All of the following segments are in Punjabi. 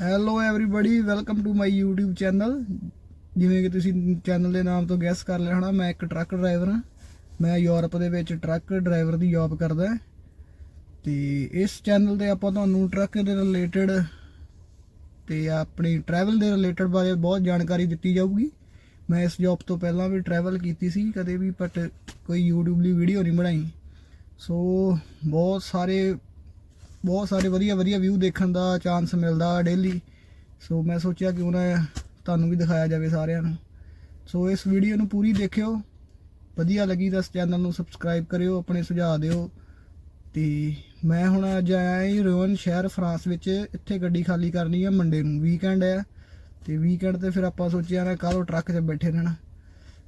Hello everybody welcome to my YouTube channel ਜਿਵੇਂ ਕਿ ਤੁਸੀਂ ਚੈਨਲ ਦੇ ਨਾਮ ਤੋਂ ਗੈਸ ਕਰ ਲਿਆ ਹੋਣਾ, ਮੈਂ ਇੱਕ ਟਰੱਕ ਡਰਾਈਵਰ ਹਾਂ। ਮੈਂ ਯੂਰਪ ਦੇ ਵਿੱਚ ਟਰੱਕ ਡਰਾਈਵਰ ਦੀ ਜੌਬ ਕਰਦਾ ਹਾਂ। ਤੇ ਇਸ ਚੈਨਲ ਤੇ ਆਪਾਂ ਤੁਹਾਨੂੰ ਟਰੱਕ ਦੇ ਰਿਲੇਟਡ ਤੇ ਆਪਣੀ ਟਰੈਵਲ ਦੇ ਰਿਲੇਟਡ ਬਾਰੇ ਬਹੁਤ ਜਾਣਕਾਰੀ ਦਿੱਤੀ ਜਾਊਗੀ। ਮੈਂ ਇਸ ਜੌਬ ਤੋਂ ਪਹਿਲਾਂ ਵੀ ਟਰੈਵਲ ਕੀਤੀ ਸੀ, ਕਦੇ ਵੀ ਬਟ ਕੋਈ YouTube ਲਈ ਵੀਡੀਓ ਨਹੀਂ ਬਣਾਈ। ਸੋ ਬਹੁਤ ਸਾਰੇ ਬਹੁਤ ਸਾਰੇ ਵਧੀਆ ਵਧੀਆ ਵਿਊ ਦੇਖਣ ਦਾ ਚਾਂਸ ਮਿਲਦਾ ਡੇਲੀ ਸੋ ਮੈਂ ਸੋਚਿਆ ਕਿਉਂ ਨਾ ਤੁਹਾਨੂੰ ਵੀ ਦਿਖਾਇਆ ਜਾਵੇ ਸਾਰਿਆਂ ਨੂੰ। ਸੋ ਇਸ ਵੀਡੀਓ ਨੂੰ ਪੂਰੀ ਦੇਖਿਓ। ਵਧੀਆ ਲੱਗੀ ਤਾਂ ਇਸ ਚੈਨਲ ਨੂੰ ਸਬਸਕ੍ਰਾਈਬ ਕਰਿਓ, ਆਪਣੇ ਸੁਝਾਅ ਦਿਓ। ਤੇ ਮੈਂ ਹੁਣ ਅੱਜ ਆਇਆ ਹਾਂ ਰੋਨ ਸ਼ਹਿਰ ਫਰਾਂਸ ਵਿੱਚ। ਇੱਥੇ ਗੱਡੀ ਖਾਲੀ ਕਰਨੀ ਹੈ ਮੰਡੇ ਨੂੰ ਵੀਕਐਂਡ ਹੈ ਤੇ ਵੀਕਐਂਡ ਤੇ ਫਿਰ ਆਪਾਂ ਸੋਚਿਆ ਨਾ ਕੱਲ੍ਹ ਟਰੱਕ 'ਚ ਬੈਠੇ ਰਹਿਣਾ।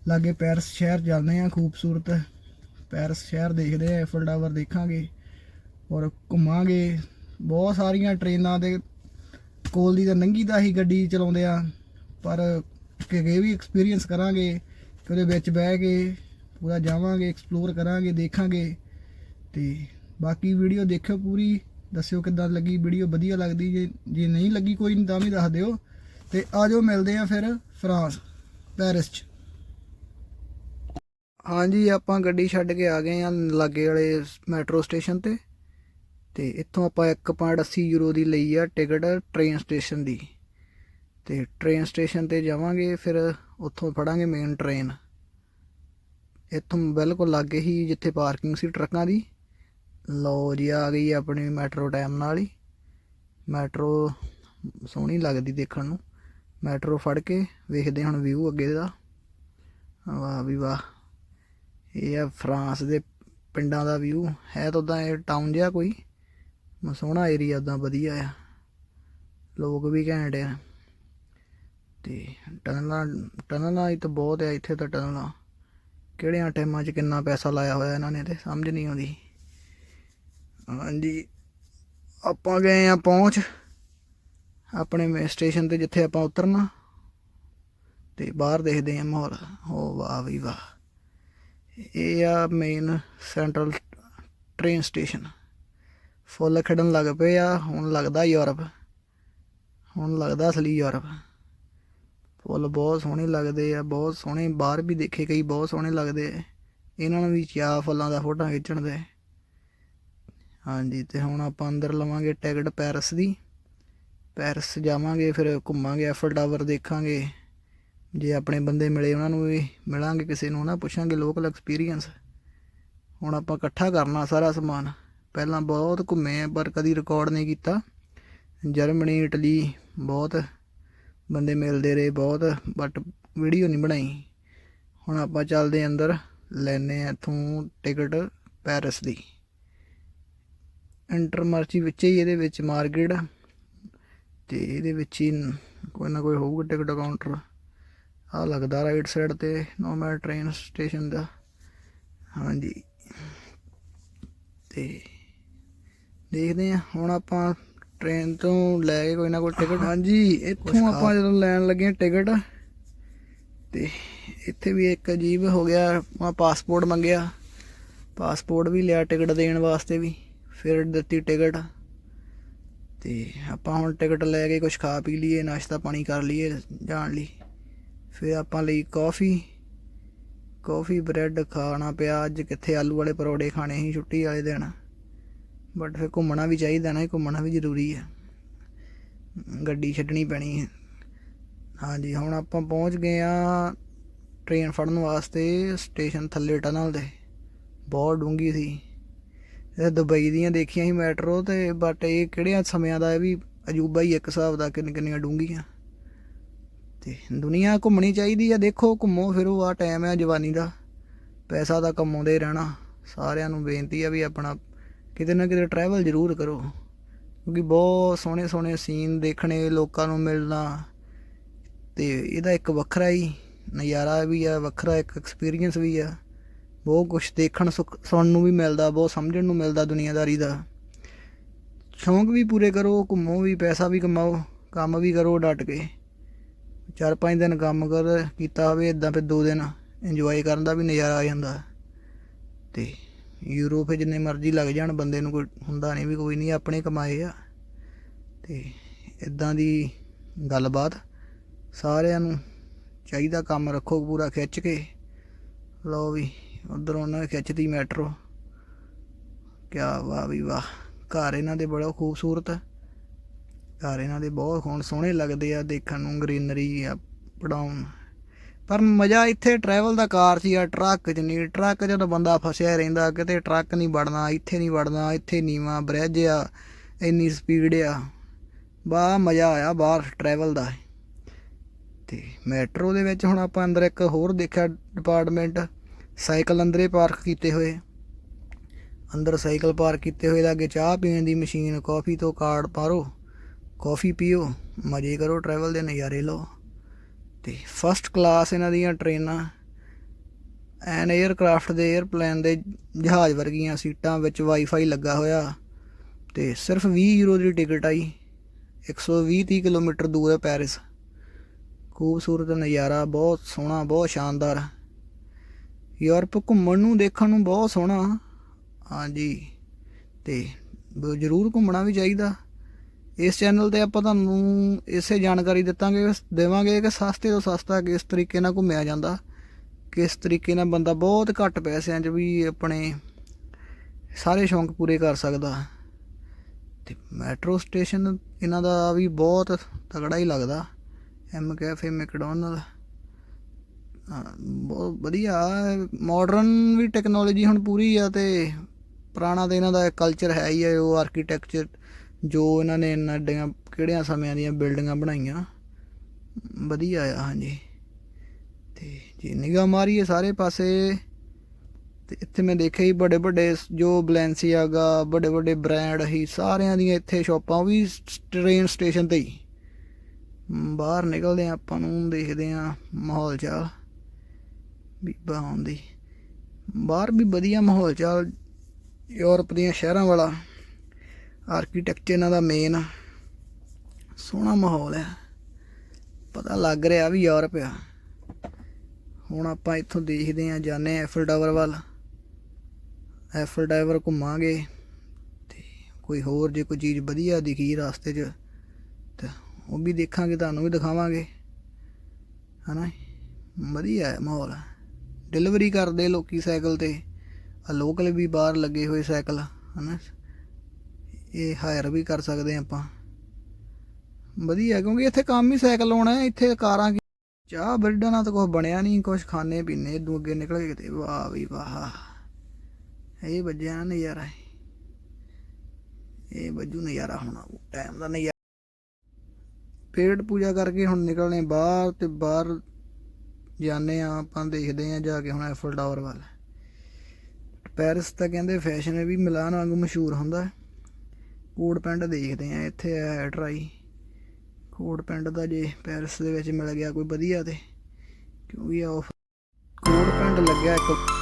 ਲਾਗੇ ਪੈਰਿਸ ਸ਼ਹਿਰ ਜਾਂਦੇ ਆ, ਖੂਬਸੂਰਤ। ਪੈਰਿਸ ਸ਼ਹਿਰ ਦੇਖਦੇ ਆ ਐਫਲ ਟਾਵਰ ਦੇਖਾਂਗੇ। ਔਰ ਘੁੰਮਾਂਗੇ। ਬਹੁਤ ਸਾਰੀਆਂ ਟ੍ਰੇਨਾਂ ਦੇ ਕੋਲ ਦੀ ਤਾਂ ਨੰਗੀ ਦਾ ਹੀ ਗੱਡੀ ਚਲਾਉਂਦੇ ਆ, ਪਰ ਕਿ ਵੀ ਐਕਸਪੀਰੀਅੰਸ ਕਰਾਂਗੇ ਕਿ ਉਹਦੇ ਵਿੱਚ ਬਹਿ ਕੇ ਪੂਰਾ ਜਾਵਾਂਗੇ ਐਕਸਪਲੋਰ ਕਰਾਂਗੇ, ਦੇਖਾਂਗੇ। ਤੇ ਬਾਕੀ ਵੀਡੀਓ ਦੇਖਿਓ ਪੂਰੀ, ਦੱਸਿਓ ਕਿੱਦਾਂ ਲੱਗੀ ਵੀਡੀਓ ਵਧੀਆ ਲੱਗਦੀ ਜੇ ਜੇ ਨਹੀਂ ਲੱਗੀ ਕੋਈ ਨਹੀਂ ਤਾਂ ਵੀ ਦੱਸ ਦਿਓ। ਤੇ ਆਜੋ ਮਿਲਦੇ ਆ ਫਿਰ ਫਰਾਂਸ, ਪੈਰਿਸ 'ਚ। ਹਾਂਜੀ, ਆਪਾਂ ਗੱਡੀ ਛੱਡ ਕੇ ਆ ਗਏ ਆ ਲਾਗੇ ਵਾਲੇ ਮੈਟਰੋ ਸਟੇਸ਼ਨ ਤੇ। ਤੇ ਇੱਥੋਂ ਆਪਾਂ 1.80 ਯੂਰੋ ਦੀ ਲਈ ਆ ਟਿਕਟ ਟ੍ਰੇਨ ਸਟੇਸ਼ਨ ਦੀ। ਤੇ ਟ੍ਰੇਨ ਸਟੇਸ਼ਨ ਤੇ ਜਾਵਾਂਗੇ, ਫਿਰ ਉੱਥੋਂ ਫੜਾਂਗੇ ਮੇਨ ਟ੍ਰੇਨ ਇੱਥੋਂ ਬਿਲਕੁਲ ਲਾਗੇ ਹੀ ਜਿੱਥੇ ਪਾਰਕਿੰਗ ਸੀ ਟਰੱਕਾਂ ਦੀ। ਲੋ ਜੀ, ਆ ਗਈ ਆਪਣੀ ਮੈਟਰੋ ਟਾਈਮ ਨਾਲ ਹੀ। ਮੈਟਰੋ ਸੋਹਣੀ ਲੱਗਦੀ ਦੇਖਣ ਨੂੰ। ਮੈਟਰੋ ਫੜ ਕੇ ਵੇਖਦੇ ਹੁਣ ਵਿਊ ਅੱਗੇ ਦਾ। ਵਾਹ ਵੀ ਵਾਹ। ਇਹ ਆ ਫਰਾਂਸ ਦੇ ਪਿੰਡਾਂ ਦਾ ਵਿਊ ਹੈ ਤਾਂ ਉਦਾਂ ਇਹ ਟਾਊਨ ਜਿਹਾ ਕੋਈ। ਮ- ਸੋਹਣਾ ਏਰੀਆ ਉਦਾਂ ਵਧੀਆ ਆ। ਲੋਕ ਵੀ ਘੈਂਟ ਆ। ਤੇ ਟਨਲਾਂ ਟਨਲਾਂ ਹੀ ਤਾਂ ਬਹੁਤ ਆ ਇੱਥੇ ਤਾਂ ਟਨਲਾਂ। ਕਿਹੜਿਆਂ ਟਾਈਮਾਂ 'ਚ ਕਿੰਨਾ ਪੈਸਾ ਲਾਇਆ ਹੋਇਆ ਇਹਨਾਂ ਨੇ ਤੇ ਸਮਝ ਨਹੀਂ ਆਉਂਦੀ। ਹਾਂਜੀ, ਆਪਾਂ ਗਏ ਆ ਪਹੁੰਚ। ਆਪਣੇ ਸਟੇਸ਼ਨ ਤੇ ਜਿੱਥੇ ਆਪਾਂ ਉਤਰਨਾ। ਤੇ ਬਾਹਰ ਦੇਖਦੇ ਆ ਮਾਹੌਲ। ਹੋ ਵਾਹ ਵੀ ਵਾਹ। ਇਹ ਆ main central train station full ਖੜਨ ਲੱਗ ਪਏ ਆ, ਹੁਣ ਲੱਗਦਾ ਯੂਰਪ। ਹੁਣ ਲੱਗਦਾ ਅਸਲੀ ਯੂਰਪ। ਫੁੱਲ ਬਹੁਤ ਸੋਹਣੇ ਲੱਗਦੇ ਆ, ਬਹੁਤ ਸੋਹਣੇ ਬਾਹਰ ਵੀ ਦੇਖੇ ਕਈ ਬਹੁਤ ਸੋਹਣੇ ਲੱਗਦੇ ਇਹਨਾਂ ਨੂੰ ਵੀ ਚਾਹ ਫੁੱਲਾਂ ਦਾ ਫੋਟੋ ਖਿੱਚਣ ਦੇ। ਹਾਂਜੀ, ਤੇ ਹੁਣ ਆਪਾਂ ਅੰਦਰ ਲਵਾਂਗੇ ਟਿਕਟ ਪੈਰਿਸ ਦੀ। ਪੈਰਿਸ ਜਾਵਾਂਗੇ, ਫਿਰ ਘੁੰਮਾਂਗੇ, ਐਫਲ ਟਾਵਰ ਦੇਖਾਂਗੇ। ਜੇ ਆਪਣੇ ਬੰਦੇ ਮਿਲੇ ਉਹਨਾਂ ਨੂੰ ਵੀ ਮਿਲਾਂਗੇ, ਕਿਸੇ ਨੂੰ ਨਾ ਪੁੱਛਾਂਗੇ ਲੋਕਲ ਐਕਸਪੀਰੀਅੰਸ। ਹੁਣ ਆਪਾਂ ਇਕੱਠਾ ਕਰਨਾ ਸਾਰਾ ਸਮਾਨ। ਪਹਿਲਾਂ ਬਹੁਤ ਘੁੰਮੇ ਆ, ਪਰ ਕਦੀ ਰਿਕਾਰਡ ਨਹੀਂ ਕੀਤਾ। ਜਰਮਨੀ ਇਟਲੀ ਬਹੁਤ ਬੰਦੇ ਮਿਲਦੇ ਰਹੇ, ਬਹੁਤ ਬਟ ਵੀਡੀਓ ਨਹੀਂ ਬਣਾਈ। ਹੁਣ ਆਪਾਂ ਚੱਲਦੇ ਅੰਦਰ ਲੈਨੇ ਆ ਇੱਥੋਂ ਟਿਕਟ ਪੈਰਿਸ ਦੀ। ਐਂਟਰ ਮਰਚੀ ਵਿੱਚ ਹੀ ਇਹਦੇ ਵਿੱਚ ਮਾਰਕੀਟ ਤੇ ਇਹਦੇ ਵਿੱਚ ਹੀ ਕੋਈ ਨਾ ਕੋਈ ਹੋਊਗਾ ਟਿਕਟ ਕਾਊਂਟਰ ਆ ਲੱਗਦਾ ਰਾਈਟ ਸਾਈਡ ਤੇ ਨੋਮੈਡ ਟ੍ਰੇਨ ਸਟੇਸ਼ਨ ਦਾ। ਹਾਂਜੀ। ਤੇ ਦੇਖਦੇ ਆ ਹੁਣ ਆਪਾਂ ਟ੍ਰੇਨ ਤੋਂ ਲੈ ਕੇ ਕੋਈ ਨਾ ਕੋਈ ਟਿਕਟ ਹਾਂਜੀ ਇੱਥੋਂ ਆਪਾਂ ਜਦੋਂ ਲੈਣ ਲੱਗੇ ਟਿਕਟ ਤੇ ਇੱਥੇ ਵੀ ਇੱਕ ਅਜੀਬ ਹੋ ਗਿਆ ਆ ਪਾਸਪੋਰਟ ਮੰਗਿਆ। ਪਾਸਪੋਰਟ ਵੀ ਲਿਆ ਟਿਕਟ ਦੇਣ ਵਾਸਤੇ ਵੀ ਫਿਰ ਦਿੱਤੀ ਟਿਕਟ ਤੇ ਆਪਾਂ ਹੁਣ ਟਿਕਟ ਲੈ ਕੇ ਕੁਝ ਖਾ ਪੀ ਲਈਏ ਨਾਸ਼ਤਾ ਪਾਣੀ ਕਰ ਲਈਏ ਜਾਣ ਲਈ। ਫਿਰ ਆਪਾਂ ਲਈ ਕਾਫੀ ਕਾਫੀ ਬ੍ਰੈਡ ਖਾਣਾ ਪਿਆ ਅੱਜ ਕਿੱਥੇ ਆਲੂ ਵਾਲੇ ਪਰੌੜੇ ਖਾਣੇ ਸੀ ਛੁੱਟੀ ਵਾਲੇ ਦਿਨ। ਬਟ ਫਿਰ ਘੁੰਮਣਾ ਵੀ ਚਾਹੀਦਾ ਨਾ ਘੁੰਮਣਾ ਵੀ ਜ਼ਰੂਰੀ ਹੈ। ਗੱਡੀ ਛੱਡਣੀ ਪੈਣੀ ਹੈ। ਹਾਂਜੀ, ਹੁਣ ਆਪਾਂ ਪਹੁੰਚ ਗਏ ਆ ਟ੍ਰੇਨ ਫੜਨ ਵਾਸਤੇ ਸਟੇਸ਼ਨ ਥੱਲੇ ਟਨਲ ਦੇ। ਬਹੁਤ ਡੂੰਗੀ ਸੀ। ਇਹ ਦੁਬਈ ਦੀਆਂ ਦੇਖੀਆਂ ਸੀ ਮੈਟਰੋ ਤੇ, ਬਟ ਇਹ ਕਿਹੜਿਆਂ ਸਮਿਆਂ ਦਾ ਇਹ ਵੀ ਅਜੂਬਾ ਹੀ ਇੱਕ ਹਿਸਾਬ ਦਾ ਕਿੰਨ ਕਿੰਨੀਆਂ ਡੂੰਗੀਆਂ ਤੇ ਦੁਨੀਆ ਘੁੰਮਣੀ ਚਾਹੀਦੀ ਆ, ਦੇਖੋ ਘੁੰਮੋ, ਫਿਰੋ ਆ ਟਾਈਮ ਆ ਜਵਾਨੀ ਦਾ। ਪੈਸਾ ਤਾਂ ਕਮਾਉਂਦੇ ਰਹਿਣਾ। ਸਾਰਿਆਂ ਨੂੰ ਬੇਨਤੀ ਆ ਵੀ ਆਪਣਾ ਕਿਤੇ ਨਾ ਕਿਤੇ ਟਰੈਵਲ ਜ਼ਰੂਰ ਕਰੋ। ਕਿਉਂਕਿ ਬਹੁਤ ਸੋਹਣੇ ਸੋਹਣੇ ਸੀਨ ਦੇਖਣੇ, ਲੋਕਾਂ ਨੂੰ ਮਿਲਣਾ ਤੇ ਇਹਦਾ ਇੱਕ ਵੱਖਰਾ ਹੀ ਨਜ਼ਾਰਾ ਵੀ ਆ, ਵੱਖਰਾ ਇੱਕ ਐਕਸਪੀਰੀਅੰਸ ਵੀ ਆ। ਬਹੁਤ ਕੁਝ ਦੇਖਣ ਸੁਖ- ਸੁਣਨ ਨੂੰ ਵੀ ਮਿਲਦਾ, ਬਹੁਤ ਸਮਝਣ ਨੂੰ ਮਿਲਦਾ ਦੁਨੀਆਦਾਰੀ ਦਾ। ਸ਼ੌਂਕ ਵੀ ਪੂਰੇ ਕਰੋ, ਘੁੰਮੋ ਵੀ, ਪੈਸਾ ਵੀ ਕਮਾਓ, ਕੰਮ ਵੀ ਕਰੋ ਡਟ ਕੇ। ਚਾਰ ਪੰਜ ਦਿਨ ਕੰਮ ਕਰ, ਕੀਤਾ ਹੋਵੇ ਇਦਾਂ ਫਿਰ ਦੋ ਦਿਨ ਇੰਜੋਏ ਕਰਨ ਦਾ ਵੀ ਨਜ਼ਾਰਾ ਆ ਜਾਂਦਾ। ਤੇ ਯੂਰੋ ਫਿਰ ਜਿੰਨੇ ਮਰਜ਼ੀ ਲੱਗ ਜਾਣ, ਬੰਦੇ ਨੂੰ ਕੋਈ ਹੁੰਦਾ ਨਹੀਂ ਵੀ ਕੋਈ ਨਹੀਂ, ਆਪਣੇ ਕਮਾਏ ਆ। ਤੇ ਇਦਾਂ ਦੀ ਗੱਲਬਾਤ ਸਾਰਿਆਂ ਨੂੰ ਚਾਹੀਦਾ ਕੰਮ ਰੱਖੋ, ਪੂਰਾ ਖਿੱਚ ਕੇ। ਲਓ ਵੀ, ਉਧਰ ਉਹਨਾਂ ਨੇ ਖਿੱਚਦੀ ਮੈਟਰੋ। ਕਿਆ ਵਾਹ ਵੀ ਵਾਹ। ਘਰ ਇਹਨਾਂ ਦੇ ਬੜਾ ਖੂਬਸੂਰਤ ਹੈ ਘਰ ਇਹਨਾਂ ਦੇ ਬਹੁਤ ਹੁਣ ਸੋਹਣੇ ਲੱਗਦੇ ਆ, ਦੇਖਣ ਨੂੰ, ਗ੍ਰੀਨਰੀ ਆ, ਪੜਾਉਣ। ਪਰ ਮਜ਼ਾ ਇੱਥੇ ਟਰੈਵਲ ਦਾ ਕਾਰ 'ਚ ਆ ਟਰੱਕ 'ਚ ਨਹੀਂ। ਟਰੱਕ 'ਚ ਤਾਂ ਬੰਦਾ ਫਸਿਆ ਰਹਿੰਦਾ, ਕਿਤੇ ਟਰੱਕ ਨਹੀਂ ਵੜਨਾ, ਇੱਥੇ ਨਹੀਂ ਵੜਨਾ, ਇੱਥੇ ਨੀਵਾਂ ਬ੍ਰਿਜ ਆ, ਇੰਨੀ ਸਪੀਡ ਆ। ਬਾ ਮਜ਼ਾ ਆਇਆ ਬਾਹਰ ਟਰੈਵਲ ਦਾ। ਤੇ ਮੈਟਰੋ ਦੇ ਵਿੱਚ ਹੁਣ ਆਪਾਂ ਅੰਦਰ ਇੱਕ ਹੋਰ ਦੇਖਿਆ ਡਿਪਾਰਟਮੈਂਟ ਸਾਈਕਲ ਅੰਦਰੇ ਪਾਰਕ ਕੀਤੇ ਹੋਏ। ਅੰਦਰ ਸਾਈਕਲ ਪਾਰਕ ਕੀਤੇ ਹੋਏ ਲਾਗੇ ਚਾਹ ਪੀਣ ਦੀ ਮਸ਼ੀਨ ਕਾਫੀ ਤੋਂ ਕਾਰਡ ਪਾਰੋ ਕਾਫੀ ਪੀਓ, ਮਜ਼ੇ ਕਰੋ ਟਰੈਵਲ ਦੇ ਨਜ਼ਾਰੇ ਲਓ। ਤੇ ਫਸਟ ਕਲਾਸ ਇਹਨਾਂ ਦੀਆਂ ਟ੍ਰੇਨਾਂ ਐਨ 에ਅਰਕ੍ਰਾਫਟ ਦੇ 에ਅਰਪਲੇਨ ਦੇ ਜਹਾਜ਼ ਵਰਗੀਆਂ ਸੀਟਾਂ ਵਿੱਚ ਵਾਈਫਾਈ ਲੱਗਾ ਹੋਇਆ ਤੇ ਸਿਰਫ 20 ਯੂਰੋ ਦੀ ਟਿਕਟ ਆਈ। 120 30 ਕਿਲੋਮੀਟਰ ਦੂਰ ਹੈ ਪੈਰਿਸ। ਖੂਬਸੂਰਤ ਨਜ਼ਾਰਾ, ਬਹੁਤ ਸੋਹਣਾ, ਬਹੁਤ ਸ਼ਾਨਦਾਰ। ਯੂਰਪ ਘੁੰਮਣ ਨੂੰ ਦੇਖਣ ਨੂੰ ਬਹੁਤ ਸੋਹਣਾ। ਹਾਂਜੀ, ਤੇ ਜ਼ਰੂਰ ਘੁੰਮਣਾ ਵੀ ਚਾਹੀਦਾ। ਇਸ ਚੈਨਲ ਤੇ ਆਪਾਂ ਤੁਹਾਨੂੰ ਇਸੇ ਜਾਣਕਾਰੀ ਦਿੱਤਾਂਗੇ, ਦੇਵਾਂਗੇ ਕਿ ਸਸਤੇ ਤੋਂ ਸਸਤਾ ਕਿਸ ਤਰੀਕੇ ਨਾਲ ਘੁੰਮਿਆ ਜਾਂਦਾ, ਕਿਸ ਤਰੀਕੇ ਨਾਲ ਬੰਦਾ ਬਹੁਤ ਘੱਟ ਪੈਸਿਆਂ 'ਚ ਵੀ ਆਪਣੇ ਸਾਰੇ ਸ਼ੌਂਕ ਪੂਰੇ ਕਰ ਸਕਦਾ। ਤੇ ਮੈਟਰੋ ਸਟੇਸ਼ਨ ਇਹਨਾਂ ਦਾ ਵੀ ਬਹੁਤ ਤਗੜਾ ਹੀ ਲੱਗਦਾ ਐਮ ਕੈਫੇ ਮੈਕਡੋਨਲ ਬਹੁਤ ਵਧੀਆ। ਮਾਡਰਨ ਵੀ ਟੈਕਨੋਲੋਜੀ ਹੁਣ ਪੂਰੀ ਆ ਤੇ ਪੁਰਾਣਾ ਤੇ ਇਹਨਾਂ ਦਾ ਕਲਚਰ ਹੈ ਹੀ ਆ, ਉਹ ਆਰਕੀਟੈਕਚਰ ਜੋ ਇਹਨਾਂ ਨੇ ਇੰਨਾ ਡੀਆਂ ਕਿਹੜਿਆਂ ਸਮਿਆਂ ਦੀਆਂ ਬਿਲਡਿੰਗਾਂ ਬਣਾਈਆਂ, ਵਧੀਆ ਆ, ਹਾਂਜੀ। ਤੇ ਜੇ ਨਿਗਾਹ ਮਾਰੀਏ ਸਾਰੇ ਪਾਸੇ, ਤੇ ਇੱਥੇ ਮੈਂ ਦੇਖਿਆ ਹੀ ਬੜੇ ਵੱਡੇ ਜੋ ਬਲੈਂਸੀਆਗਾ ਬੜੇ ਵੱਡੇ ਬ੍ਰਾਂਡ ਹੀ, ਸਾਰਿਆਂ ਦੀਆਂ ਇੱਥੇ ਸ਼ਾਪਾਂ, ਉਹ ਵੀ ਟ੍ਰੇਨ ਸਟੇਸ਼ਨ ਤੇ ਹੀ। ਬਾਹਰ ਨਿਕਲਦੇ ਆ ਆਪਾਂ ਨੂੰ, ਦੇਖਦੇ ਆ ਮਾਹੌਲ ਚਾਲ, ਬੀਬਾ ਆਉਂਦੀ ਬਾਹਰ ਵੀ ਵਧੀਆ ਮਾਹੌਲ ਚਾਲ, ਯੂਰਪ ਦੀਆਂ ਸ਼ਹਿਰਾਂ ਵਾਲਾ। ਆਰਕੀਟੈਕਚਰ ਇਹਨਾਂ ਦਾ ਮੇਨ ਸੋਹਣਾ ਮਾਹੌਲ ਹੈ ਪਤਾ ਲੱਗ ਰਿਹਾ ਵੀ ਯੂਰਪ ਆ। ਹੁਣ ਆਪਾਂ ਇੱਥੋਂ ਦੇਖਦੇ ਆ ਜਾਂਦੇ ਆ ਐਫਲ ਟਾਵਰ ਵੱਲ। ਐਫਲ ਟਾਵਰ ਘੁੰਮਾਂਗੇ ਤੇ ਕੋਈ ਹੋਰ ਜੇ ਕੋਈ ਚੀਜ਼ ਵਧੀਆ ਦਿਖੀ ਰਸਤੇ 'ਚ, ਤੇ ਉਹ ਵੀ ਦੇਖਾਂਗੇ, ਤੁਹਾਨੂੰ ਵੀ ਦਿਖਾਵਾਂਗੇ। ਹਨਾ? ਵਧੀਆ ਹੈ ਮਾਹੌਲ। ਡਿਲੀਵਰੀ ਕਰਦੇ ਲੋਕੀ ਸਾਈਕਲ ਤੇ। ਆ ਲੋਕਲ ਵੀ ਬਾਹਰ ਲੱਗੇ ਹੋਏ ਸਾਈਕਲ, ਹਨਾ? ਇਹ ਹਾਇਰ ਵੀ ਕਰ ਸਕਦੇ ਆਪਾਂ। ਵਧੀਆ, ਕਿਉਂਕਿ ਇੱਥੇ ਕੰਮ ਹੀ ਸਾਈਕਲ ਆਉਣਾ ਹੈ, ਇੱਥੇ ਕਾਰਾਂ ਕੀ ਚਾਹ ਬਰਡਾਂ ਨਾਲ ਤਾਂ ਕੁਝ ਬਣਿਆ ਨਹੀਂ ਕੁਝ ਖਾਣੇ ਪੀਣੇ, ਇਦੋਂ ਅੱਗੇ ਨਿਕਲ ਗਏ ਕਿਤੇ, ਵਾਹ ਵੀ ਵਾਹ। ਇਹ ਵੱਜਿਆ ਨਾ ਨਜ਼ਾਰਾ ਇਹ। ਵੱਜੂ ਨਜ਼ਾਰਾ ਹੋਣਾ ਟਾਈਮ ਦਾ ਨਜ਼ਾਰਾ। ਪੇੜ ਪੂਜਾ ਕਰਕੇ ਹੁਣ ਨਿਕਲਣੇ ਬਾਹਰ ਤੇ ਬਾਹਰ ਜਾਣੇ ਆ ਆਪਾਂ ਦੇਖਦੇ ਆ ਜਾ ਕੇ ਹੁਣ ਐਫਲ ਟਾਵਰ ਵੱਲ। ਪੈਰਿਸ ਤਾਂ ਕਹਿੰਦੇ ਫੈਸ਼ਨ ਵੀ ਮਿਲਾਨ ਵਾਂਗੂ ਮਸ਼ਹੂਰ ਹੁੰਦਾ ਹੈ। ਕੋਟ ਪੈਂਟ ਦੇਖਦੇ ਆ ਇੱਥੇ ਹੈ ਟਰਾਈ ਕੋਟ ਪੈਂਟ ਦਾ ਜੇ ਪੈਰਿਸ ਦੇ ਵਿੱਚ ਮਿਲ ਗਿਆ ਕੋਈ ਵਧੀਆ ਤੇ, ਕਿਉਂਕਿ ਆਫ ਕੋਟ ਪੈਂਟ ਲੱਗਿਆ ਇੱਕ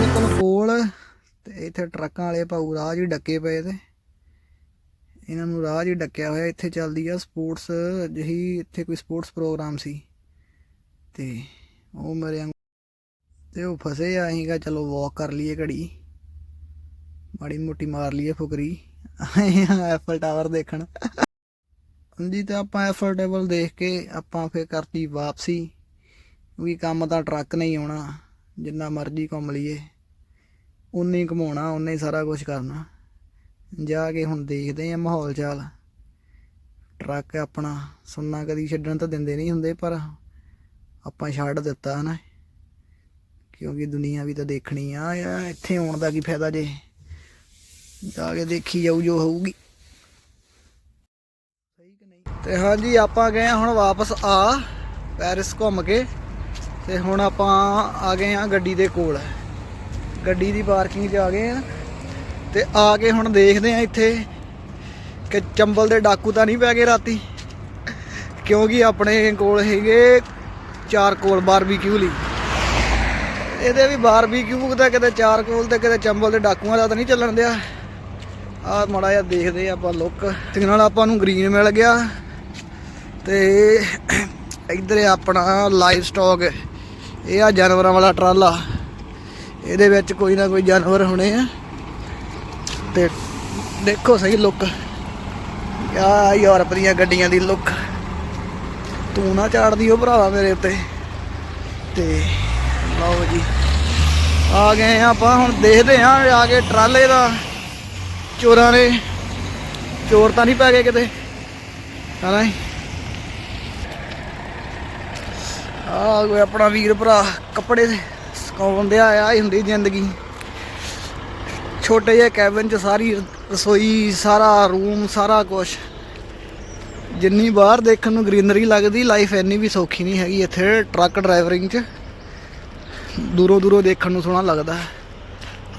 ਬਿਲਕੁਲ ਕੋਲ ਤੇ ਇੱਥੇ ਟਰੱਕਾਂ ਵਾਲੇ ਭਾਊ ਰਾਹ 'ਚ ਡੱਕੇ ਪਏ ਤੇ। ਇਹਨਾਂ ਨੂੰ ਰਾਹ 'ਚ ਡੱਕਿਆ ਹੋਇਆ। ਇੱਥੇ ਚੱਲਦੀ ਆ ਸਪੋਰਟਸ ਜਿਹੀ, ਇੱਥੇ ਕੋਈ ਸਪੋਰਟਸ ਪ੍ਰੋਗਰਾਮ ਸੀ। ਤੇ ਉਹ ਮੇਰੇ ਤੇ ਉਹ ਫਸੇ ਆ। ਅਸੀਂ ਕਿਹਾ ਚਲੋ ਵਾਕ ਕਰ ਲਈਏ ਘੜੀ। ਮਾੜੀ ਮੋਟੀ ਮਾਰ ਲਈਏ ਫੁਕਰੀ। ਐਫਲ ਟਾਵਰ ਦੇਖਣ। ਜੀ ਤਾਂ ਆਪਾਂ ਐਫਲ ਟੇਬਲ ਦੇਖ ਕੇ ਆਪਾਂ ਫੇਰ ਕਰਤੀ ਵਾਪਸੀ। ਵੀ ਕੰਮ ਤਾਂ ਟਰੱਕ ਨਹੀਂ ਆਉਣਾ। ਜਿੰਨਾ ਮਰਜ਼ੀ ਘੁੰਮ ਲਈਏ। ਉਨੇ ਹੀ ਘਮਾਉਣਾ ਉਨੇ ਹੀ ਸਾਰਾ ਕੁਝ ਕਰਨਾ। ਜਾ ਕੇ ਹੁਣ ਦੇਖਦੇ ਆ ਮਾਹੌਲ ਚਾਲ। ਟਰੱਕ ਆਪਣਾ ਸੁਣਨਾ ਕਦੀ ਛੱਡਣ ਤਾਂ ਦਿੰਦੇ ਨਹੀਂ ਹੁੰਦੇ, ਪਰ ਆਪਾਂ ਛੱਡ ਦਿੱਤਾ ਹਨਾ। ਕਿਉਂਕਿ ਦੁਨੀਆ ਵੀ ਤਾਂ ਦੇਖਣੀ ਆ ਇੱਥੇ ਆਉਣ ਦਾ ਕੀ ਫਾਇਦਾ ਜੇ। ਜਾ ਕੇ ਦੇਖੀ ਜਾਊ ਜੋ ਹੋਊਗੀ। ਸਹੀ ਕਿ ਨਹੀਂ? ਤੇ ਹਾਂਜੀ, ਆਪਾਂ ਗਏ ਹੁਣ ਵਾਪਸ ਆ ਪੈਰਿਸ ਘੁੰਮ ਕੇ। ਤੇ ਹੁਣ ਆਪਾਂ ਆ ਗਏ ਆ ਗੱਡੀ ਦੇ ਕੋਲ। ਗੱਡੀ ਦੀ ਪਾਰਕਿੰਗ 'ਚ ਆ ਗਏ ਆ ਤੇ ਆ ਕੇ ਹੁਣ ਦੇਖਦੇ ਆ ਇੱਥੇ ਕਿ ਚੰਬਲ ਦੇ ਡਾਕੂ ਤਾਂ ਨਹੀਂ ਪੈ ਗਏ ਰਾਤੀ, ਕਿਉਂਕਿ ਆਪਣੇ ਕੋਲ ਹੈਗੇ ਚਾਰ ਕੋਲ ਬਾਰਬੀਕਿਊ ਲਈ। ਇਹਦੇ ਵੀ ਬਾਰਬੀਕਿਊ ਦਾ ਕਿਤੇ ਚਾਰ ਕੋਲ ਤੇ ਕਿਤੇ ਚੰਬਲ ਦੇ ਡਾਕੂਆਂ ਦਾ ਤਾਂ ਨਹੀਂ ਚੱਲਣ ਦਿਆ। ਆ ਮਾੜਾ ਜਿਹਾ ਦੇਖਦੇ ਆ ਆਪਾਂ ਲੁੱਕ ਤੇ ਨਾਲ ਆਪਾਂ ਨੂੰ ਗ੍ਰੀਨ ਮਿਲ ਗਿਆ। ਤੇ ਇੱਧਰ ਆਪਣਾ ਲਾਈਵ ਸਟਾਕ ਇਹ ਆ ਜਾਨਵਰਾਂ ਵਾਲਾ ਟਰਾਲਾ। ਇਹਦੇ ਵਿੱਚ ਕੋਈ ਨਾ ਕੋਈ ਜਾਨਵਰ ਹੋਣੇ ਆ। ਤੇ ਦੇਖੋ ਸਹੀ ਲੁੱਕ ਆ ਯੂਰਪ ਦੀਆਂ ਗੱਡੀਆਂ ਦੀ ਲੁੱਕ ਤੂੰ ਨਾ ਚਾੜਦੀ ਉਹ ਭਰਾਵਾ ਮੇਰੇ ਉੱਤੇ। ਤੇ ਲਓ ਜੀ। ਆ ਗਏ ਆ ਆਪਾਂ, ਹੁਣ ਦੇਖਦੇ ਆ ਆ ਕੇ ਟਰਾਲੇ ਦਾ ਚੋਰਾਂ ਨੇ ਚੋਰ ਤਾਂ ਨਹੀਂ ਪੈ ਗਏ ਕਿਤੇ। ਹਨਾ ਜੀ ਆ ਕੋਈ ਆਪਣਾ ਵੀਰ ਭਰਾ, ਕੱਪੜੇ ਸੁਕਾਉਣ ਦਿਆ ਆ ਹੀ ਹੁੰਦੀ ਜ਼ਿੰਦਗੀ। ਛੋਟੇ ਜਿਹੇ ਕੈਬਨ 'ਚ ਸਾਰੀ ਰਸੋਈ, ਸਾਰਾ ਰੂਮ ਸਾਰਾ ਕੁਝ ਜਿੰਨੀ ਬਾਹਰ ਦੇਖਣ ਨੂੰ ਗ੍ਰੀਨਰੀ ਲੱਗਦੀ ਲਾਈਫ ਇੰਨੀ ਵੀ ਸੌਖੀ ਨਹੀਂ ਹੈਗੀ ਇੱਥੇ ਟਰੱਕ ਡਰਾਈਵਰਿੰਗ 'ਚ। ਦੂਰੋਂ ਦੂਰੋਂ ਦੇਖਣ ਨੂੰ ਸੋਹਣਾ ਲੱਗਦਾ।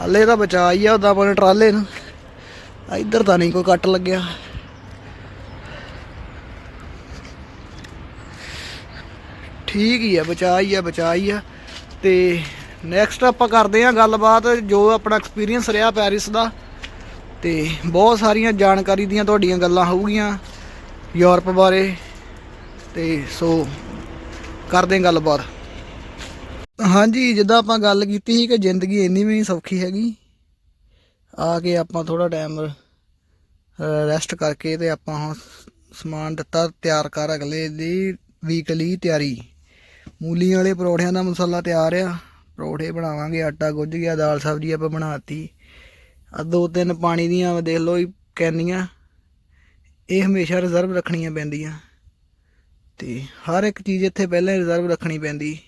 ਹੱਲੇ ਤਾਂ ਬਚਾ ਹੀ ਆ ਉਹਦਾ ਆਪਣੇ ਟਰਾਲੇ ਨੂੰ। ਇੱਧਰ ਤਾਂ ਨਹੀਂ ਕੋਈ ਕੱਟ ਲੱਗਿਆ। ਠੀਕ ਹੀ ਆ ਬਚਾ ਹੀ ਆ ਬਚਾ ਹੀ ਆ। ਤੇ ਨੈਕਸਟ ਆਪਾਂ ਕਰਦੇ ਆ ਗੱਲਬਾਤ, ਜੋ ਆਪਣਾ ਐਕਸਪੀਰੀਅੰਸ ਰਿਹਾ ਪੈਰਿਸ ਦਾ। ਤੇ ਬਹੁਤ ਸਾਰੀਆਂ ਜਾਣਕਾਰੀ ਦੀਆਂ ਤੁਹਾਡੀਆਂ ਗੱਲਾਂ ਹੋਊਗੀਆਂ ਯੂਰਪ ਬਾਰੇ। ਤੇ ਸੋ ਕਰਦੇ ਹਾਂ ਗੱਲਬਾਤ। ਹਾਂਜੀ, ਜਿੱਦਾਂ ਆਪਾਂ ਗੱਲ ਕੀਤੀ ਸੀ ਕਿ ਜ਼ਿੰਦਗੀ ਇੰਨੀ ਵੀ ਨਹੀਂ ਸੌਖੀ ਹੈਗੀ, ਆ ਕੇ ਆਪਾਂ ਥੋੜਾ ਟਾਈਮ ਰੈਸਟ ਕਰਕੇ ਤੇ ਆਪਾਂ ਹੁਣ ਸਮਾਨ ਦਿੱਤਾ ਤਿਆਰ ਕਰ ਅਗਲੇ ਦੀ ਵੀਕਲੀ ਤਿਆਰੀ। ਮੂਲੀ ਵਾਲੇ ਪਰੌਠਿਆਂ ਦਾ ਮਸਾਲਾ ਤਿਆਰ ਆ। ਪਰੌਠੇ ਬਣਾਵਾਂਗੇ, ਆਟਾ ਗੁੱਝ ਗਿਆ, ਦਾਲ ਸਬਜ਼ੀ ਆਪਾਂ ਬਣਾਤੀ। ਆ ਦੋ ਤਿੰਨ ਪਾਣੀ ਦੀਆਂ ਦੇਖ ਲਓ ਜੀ, ਕੈਨੀਆਂ। ਇਹ ਹਮੇਸ਼ਾ ਰਿਜ਼ਰਵ ਰੱਖਣੀਆਂ ਪੈਂਦੀਆਂ। ਤੇ ਹਰ ਇੱਕ ਚੀਜ਼ ਇੱਥੇ ਪਹਿਲਾਂ ਰਿਜ਼ਰਵ ਰੱਖਣੀ ਪੈਂਦੀ।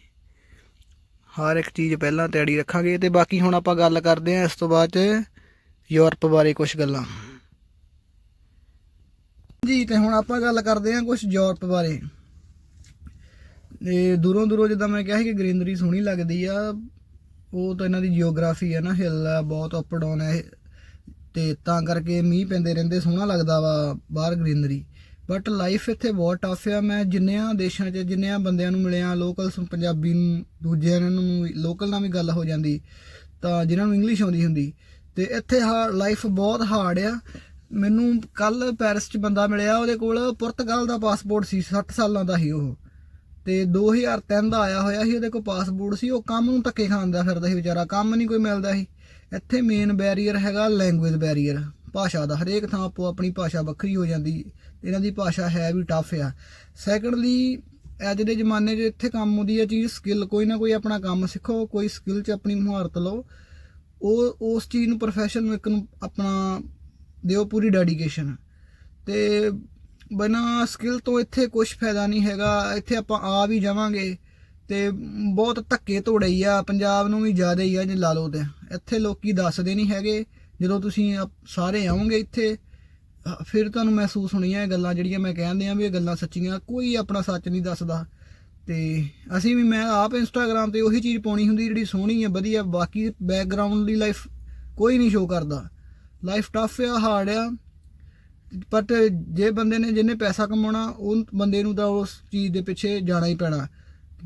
ਹਰ ਇੱਕ ਚੀਜ਼ ਪਹਿਲਾਂ ਤਿਆਰੀ ਰੱਖਾਂਗੇ ਤੇ ਬਾਕੀ ਹੁਣ ਆਪਾਂ ਗੱਲ ਕਰਦੇ ਹਾਂ ਇਸ ਤੋਂ ਬਾਅਦ ਚ ਯੂਰਪ ਬਾਰੇ ਕੁਝ ਗੱਲਾਂ। ਜੀ, ਤੇ ਹੁਣ ਆਪਾਂ ਗੱਲ ਕਰਦੇ ਹਾਂ ਕੁਝ ਯੂਰਪ ਬਾਰੇ। ਇਹ ਦੂਰੋਂ ਦੂਰੋਂ ਜਿੱਦਾਂ ਮੈਂ ਕਿਹਾ ਸੀ ਕਿ ਗ੍ਰੀਨਰੀ ਸੋਹਣੀ ਲੱਗਦੀ ਆ, ਉਹ ਤਾਂ ਇਹਨਾਂ ਦੀ ਜੀਓਗ੍ਰਾਫੀ ਹੈ ਨਾ ਹਿੱਲ ਆ, ਬਹੁਤ ਅਪ ਡਾਊਨ ਹੈ ਇਹ। ਤੇ ਤਾਂ ਕਰਕੇ ਮੀਂਹ ਪੈਂਦੇ ਰਹਿੰਦੇ, ਸੋਹਣਾ ਲੱਗਦਾ ਵਾ ਬਾਹਰ ਗ੍ਰੀਨਰੀ। ਬਟ ਲਾਈਫ ਇੱਥੇ ਬਹੁਤ ਟਫ ਆ। ਮੈਂ ਜਿੰਨਿਆਂ ਦੇਸ਼ਾਂ 'ਚ, ਜਿੰਨਿਆਂ ਬੰਦਿਆਂ ਨੂੰ ਮਿਲਿਆ ਲੋਕਲ ਪੰਜਾਬੀ ਨੂੰ, ਦੂਜਿਆਂ ਨੂੰ ਲੋਕਲ ਨਾਲ ਵੀ ਗੱਲ ਹੋ ਜਾਂਦੀ, ਤਾਂ ਜਿਨ੍ਹਾਂ ਨੂੰ ਇੰਗਲਿਸ਼ ਆਉਂਦੀ ਹੁੰਦੀ। ਤੇ ਇੱਥੇ ਲਾਈਫ ਬਹੁਤ ਹਾਰਡ ਆ। ਮੈਨੂੰ ਕੱਲ ਪੈਰਿਸ 'ਚ ਬੰਦਾ ਮਿਲਿਆ, ਉਹਦੇ ਕੋਲ ਪੁਰਤਗਾਲ ਦਾ ਪਾਸਪੋਰਟ ਸੀ 60 ਸਾਲਾਂ ਦਾ ਸੀ ਉਹ। ਤੇ 2003 ਦਾ ਆਇਆ ਹੋਇਆ ਸੀ, ਉਹਦੇ ਕੋਲ ਪਾਸਪੋਰਟ ਸੀ, ਉਹ ਕੰਮ ਨੂੰ ਧੱਕੇ ਖਾਂਦਾ ਫਿਰਦਾ ਸੀ ਵਿਚਾਰਾ, ਕੰਮ ਨਹੀਂ ਕੋਈ ਮਿਲਦਾ ਸੀ। ਇੱਥੇ ਮੇਨ ਬੈਰੀਅਰ ਹੈਗਾ ਲੈਂਗੁਏਜ ਬੈਰੀਅਰ ਭਾਸ਼ਾ ਦਾ, ਹਰੇਕ ਥਾਂ ਆਪੋ ਆਪਣੀ ਭਾਸ਼ਾ ਵੱਖਰੀ ਹੋ ਜਾਂਦੀ, ਇਹਨਾਂ ਦੀ ਭਾਸ਼ਾ ਹੈ ਵੀ ਟਫ ਆ। ਸੈਕੰਡਲੀ ਅੱਜ ਦੇ ਜ਼ਮਾਨੇ 'ਚ ਇੱਥੇ ਕੰਮ ਆਉਂਦੀ ਹੈ ਚੀਜ਼ ਸਕਿੱਲ ਕੋਈ ਨਾ ਕੋਈ ਆਪਣਾ ਕੰਮ ਸਿੱਖੋ, ਕੋਈ ਸਕਿੱਲ 'ਚ ਆਪਣੀ ਮੁਹਾਰਤ ਲਓ। ਉਹ, ਉਸ ਚੀਜ਼ ਨੂੰ ਪ੍ਰੋਫੈਸ਼ਨ ਨੂੰ ਇੱਕ ਨੂੰ ਆਪਣਾ ਦਿਓ ਪੂਰੀ ਡੈਡੀਕੇਸ਼ਨ ਤੇ ਬਿਨਾ ਸਕਿੱਲ ਤੋਂ ਇੱਥੇ ਕੁਝ ਫਾਇਦਾ ਨਹੀਂ ਹੈਗਾ। ਇੱਥੇ ਆਪਾਂ ਆ ਵੀ ਜਾਵਾਂਗੇ ਤੇ ਬਹੁਤ ਧੱਕੇ ਧੋੜੇ ਹੀ ਆ। ਪੰਜਾਬ ਨੂੰ ਵੀ ਜ਼ਿਆਦਾ ਹੀ ਆ ਜੇ ਲਾ ਲਓ ਤੇ। ਇੱਥੇ ਲੋਕੀ ਦੱਸਦੇ ਨਹੀਂ ਹੈਗੇ। ਜਦੋਂ ਤੁਸੀਂ ਆਪ- ਸਾਰੇ ਆਓਗੇ ਇੱਥੇ ਅ, ਫਿਰ ਤੁਹਾਨੂੰ ਮਹਿਸੂਸ ਹੋਣੀਆਂ ਇਹ ਗੱਲਾਂ ਜਿਹੜੀਆਂ ਮੈਂ ਕਹਿੰਦੇ ਆ ਵੀ ਇਹ ਗੱਲਾਂ ਸੱਚੀਆਂ। ਕੋਈ ਆਪਣਾ ਸੱਚ ਨਹੀਂ ਦੱਸਦਾ। ਤੇ ਅਸੀਂ ਵੀ ਮੈਂ ਆਪ ਇੰਸਟਾਗ੍ਰam ਤੇ ਉਹੀ ਚੀਜ਼ ਪਾਉਣੀ ਹੁੰਦੀ ਜਿਹੜੀ ਸੋਹਣੀ ਹੈ ਵਧੀਆ। ਬਾਕੀ ਬੈਕਗ੍ਰਾਉਂਡ ਦੀ ਲਾਈਫ ਕੋਈ ਨਹੀਂ ਸ਼ੋ ਕਰਦਾ। ਲਾਈਫ ਟਫ ਆ ਹਾਰਡ ਆ। ਬਟ ਜੇ ਬੰਦੇ ਨੇ ਜਿਹਨੇ ਪੈਸਾ ਕਮਾਉਣਾ, ਉਹ ਬੰਦੇ ਨੂੰ ਤਾਂ ਉਸ ਚੀਜ਼ ਦੇ ਪਿੱਛੇ ਜਾਣਾ ਹੀ ਪੈਣਾ।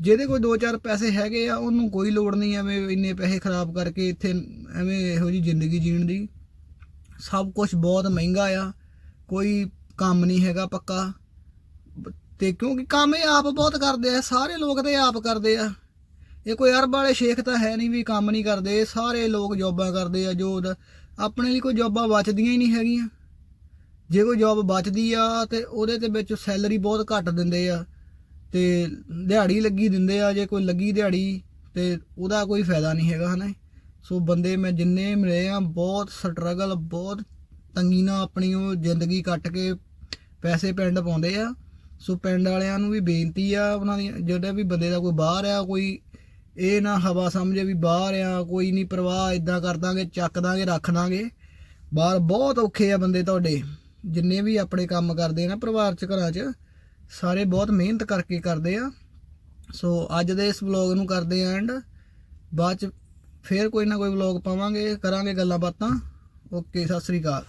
ਜਿਹਦੇ ਕੋਲ 2-4 ਪੈਸੇ ਹੈਗੇ ਆ, ਉਹਨੂੰ ਕੋਈ ਲੋੜ ਨਹੀਂ ਐਵੇਂ ਇੰਨੇ ਪੈਸੇ ਖਰਾਬ ਕਰਕੇ ਇੱਥੇ ਐਵੇਂ ਇਹੋ ਜੀ ਜ਼ਿੰਦਗੀ ਜੀਣ ਦੀ। ਸਭ ਕੁਝ ਬਹੁਤ ਮਹਿੰਗਾ ਆ, ਕੋਈ ਕੰਮ ਨਹੀਂ ਹੈਗਾ ਪੱਕਾ। ਬ- ਤੇ ਕਿਉਂਕਿ ਕੰਮ ਇਹ ਆਪ ਬਹੁਤ ਕਰਦੇ ਆ, ਸਾਰੇ ਲੋਕ ਤੇ ਆਪ ਕਰਦੇ ਆ। ਇਹ ਕੋਈ ਅਰਬ ਵਾਲੇ ਸ਼ੇਖ ਤਾਂ ਹੈ ਨਹੀਂ ਵੀ ਕੰਮ ਨਹੀਂ ਕਰਦੇ ਸਾਰੇ ਲੋਕ ਜੌਬਾਂ ਕਰਦੇ ਆ, ਜੋ ਉਹਦਾ- ਆਪਣੇ ਲਈ ਕੋਈ ਜੌਬਾਂ ਬਚਦੀਆਂ ਹੀ ਨਹੀਂ ਹੈਗੀਆਂ। ਜੇ ਕੋਈ ਜੌਬ ਬਚਦੀ ਆ ਤੇ ਉਹਦੇ ਤੇ ਵਿੱਚ ਸੈਲਰੀ ਬਹੁਤ ਘੱਟ ਦਿੰਦੇ ਆ ਤੇ ਦਿਹਾੜੀ ਲੱਗੀ ਦਿੰਦੇ ਆ, ਜੇ ਕੋਈ ਲੱਗੀ ਦਿਹਾੜੀ ਤੇ ਉਹਦਾ ਕੋਈ ਫਾਇਦਾ ਨਹੀਂ ਹੈਗਾ, ਹਨਾ? ਸੋ ਬੰਦੇ ਮੈਂ ਜਿੰਨੇ ਮਿਲੇ ਆ, ਬਹੁਤ ਸਟਰਗਲ ਬਹੁਤ ਤੰਗੀ ਨਾਲ ਆਪਣੀ ਉਹ ਜ਼ਿੰਦਗੀ ਕੱਟ ਕੇ ਪੈਸੇ ਪਿੰਡ ਪਾਉਂਦੇ ਆ। ਸੋ ਪਿੰਡ ਵਾਲਿਆਂ ਨੂੰ ਵੀ ਬੇਨਤੀ ਆ, ਉਹਨਾਂ ਦੀ ਜਿਹੜਾ ਵੀ ਬੰਦੇ ਦਾ ਕੋਈ ਬਾਹਰ ਆ, ਕੋਈ ਇਹ ਨਾ ਹਵਾ ਸਮਝੇ ਵੀ ਬਾਹਰ ਆ, ਕੋਈ ਨਹੀਂ ਪਰਵਾਹ ਇਦਾਂ ਕਰ ਦਾਂਗੇ, ਚੱਕ ਦਾਂਗੇ, ਰੱਖ ਦਾਂਗੇ। ਬਾਹਰ ਬਹੁਤ ਔਖੇ ਆ ਬੰਦੇ ਤੁਹਾਡੇ। ਜਿੰਨੇ ਵੀ ਆਪਣੇ ਕੰਮ ਕਰਦੇ ਆ ਨਾ ਪਰਿਵਾਰ ਚ, ਘਰਾਂ ਚ, ਸਾਰੇ ਬਹੁਤ ਮਿਹਨਤ ਕਰਕੇ ਕਰਦੇ ਆ। ਸੋ ਅੱਜ ਦੇ ਇਸ ਵਲੌਗ ਨੂੰ ਕਰਦੇ ਆ ਐਂਡ ਬਾਅਦ ਚ ਫੇਰ ਕੋਈ ਨਾ ਕੋਈ ਵਲੌਗ ਪਾਵਾਂਗੇ, ਕਰਾਂਗੇ ਗੱਲਾਂ ਬਾਤਾਂ। ਓਕੇ ਸਤਿ ਸ੍ਰੀ ਅਕਾਲ।